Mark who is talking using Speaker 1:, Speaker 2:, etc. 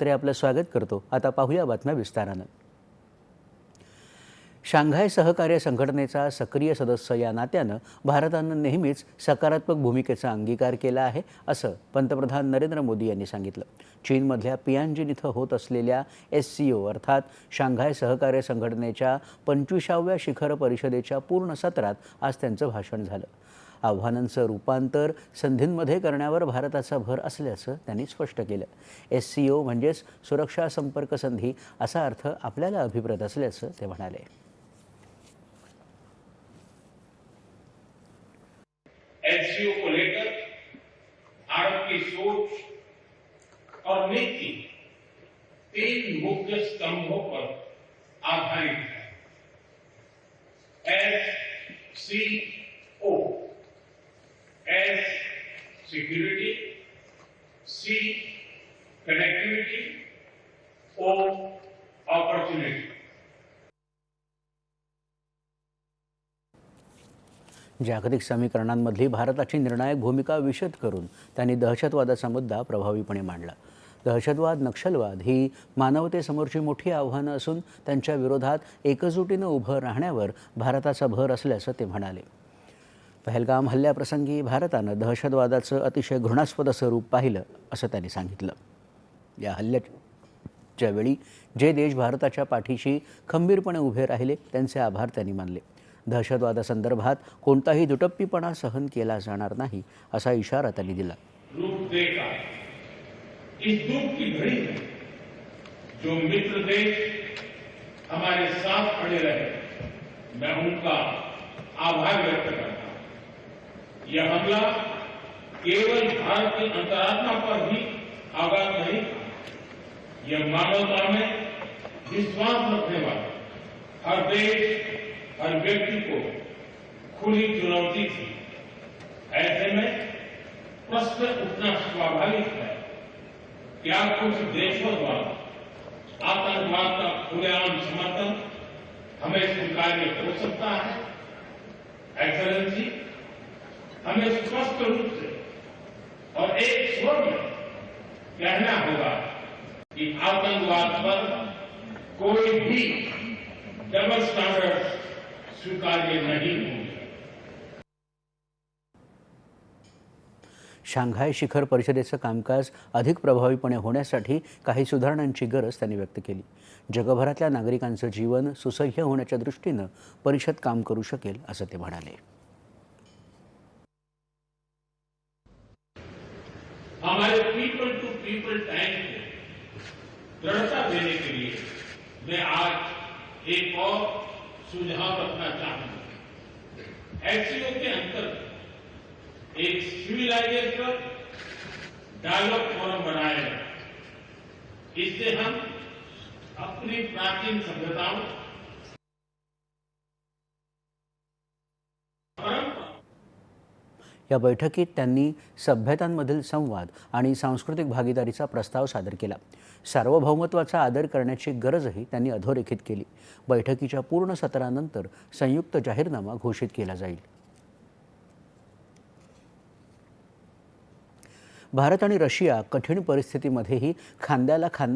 Speaker 1: तरी आपलं स्वागत करतो. आता पाहूया बातम्या विस्तारानं. शांघाय सहकार्य संघटनेचा सक्रिय सदस्य या नात्यानं भारतानं नेहमीच सकारात्मक भूमिकेचा अंगीकार केला आहे असं पंतप्रधान नरेंद्र मोदी यांनी सांगितलं. चीनमधल्या पियांजिन इथं होत असलेल्या एस सी ओ अर्थात शांघाय सहकार्य संघटनेच्या पंचवीसाव्या शिखर परिषदेच्या पूर्ण सत्रात आज त्यांचं भाषण झालं. आव्हानांचं रूपांतर संधींमध्ये करण्यावर भारताचा भर असल्याचं त्यांनी स्पष्ट केलं. एस सी ओ म्हणजेच सुरक्षा संपर्क संधी असा अर्थ आपल्याला अभिप्रेत असल्याचं ते म्हणाले.
Speaker 2: एससीओ को लेकर भारत की सोच और नीति तीन मुख्य स्तंभों पर आधारित है। S C O S security, C, connectivity, O, opportunity.
Speaker 1: जागतिक समीकरणांमधली भारताची निर्णायक भूमिका विशद करून त्यांनी दहशतवादाचा मुद्दा प्रभावीपणे मांडला दहशतवाद नक्षलवाद ही मानवतेसमोरची मोठी आव्हानं असून त्यांच्या विरोधात एकजुटीनं उभं राहण्यावर भारताचा भर असल्याचं ते म्हणाले पहलगाम हल्ल्याप्रसंगी भारतानं दहशतवादाचं अतिशय घृणास्पद असं रूप पाहिलं असं त्यांनी सांगितलं. या हल्ल्याच्या वेळी जे देश भारताच्या पाठीशी खंबीरपणे उभे राहिले त्यांचे आभार त्यांनी मानले. दहशतवादासंदर्भात कोणताही दुटप्पीपणा सहन केला जाणार नाही असा इशारा त्यांनी दिला.
Speaker 2: इस दुख की घड़ी में जो मित्र देश हमारे साथ खड़े रहे मैं उनका आभार व्यक्त करता यह हमला केवल भारत की अंतरात्मा पर ही आघात नहीं था यह मानवता में विश्वास रखने वाले हर देश, हर व्यक्ति को खुली चुनौती थी। ऐसे में प्रश्न उठना स्वाभाविक है। क्या कुछ देशों द्वारा आतंकवाद का खुलेआम समर्थन हमें स्वीकार्य हो सकता है? एक्सलेंसी हमें स्पष्ट रूप से और एक स्वर में कहना होगा कि आतंकवाद पर कोई भी डबल स्टैंडर्ड स्वीकार्य नहीं होंगे।
Speaker 1: शांघाय शिखर परिषदेचं कामकाज अधिक प्रभावीपणे होण्यासाठी काही सुधारणांची गरज त्यांनी व्यक्त केली. जगभरातल्या नागरिकांचं जीवन सुसह्य होण्याच्या दृष्टीनं परिषद काम करू शकेल असं ते म्हणाले.
Speaker 2: हमारे पीपल टू पीपल टैंक को दृढ़ता देने के लिए मैं आज एक और सुझाव रखना चाहूँगा। एचसीओ के अंतर्गत एक सिविलाइजेशन डायलॉग फोरम बनाया इससे हम अपनी प्राचीन सभ्यताओं
Speaker 1: या बैठकीत त्यांनी सभ्यतांमधील संवाद आणि सांस्कृतिक भागीदारीचा प्रस्ताव सादर केला. सार्वभौमत्वाचा आदर करण्याची गरजही त्यांनी अधोरेखित केली. बैठकीच्या पूर्ण सत्रानंतर संयुक्त जाहीरनामा घोषित केला जाईल. भारत आणि रशिया कठीण परिस्थितीमध्येही खांद्याला खांदा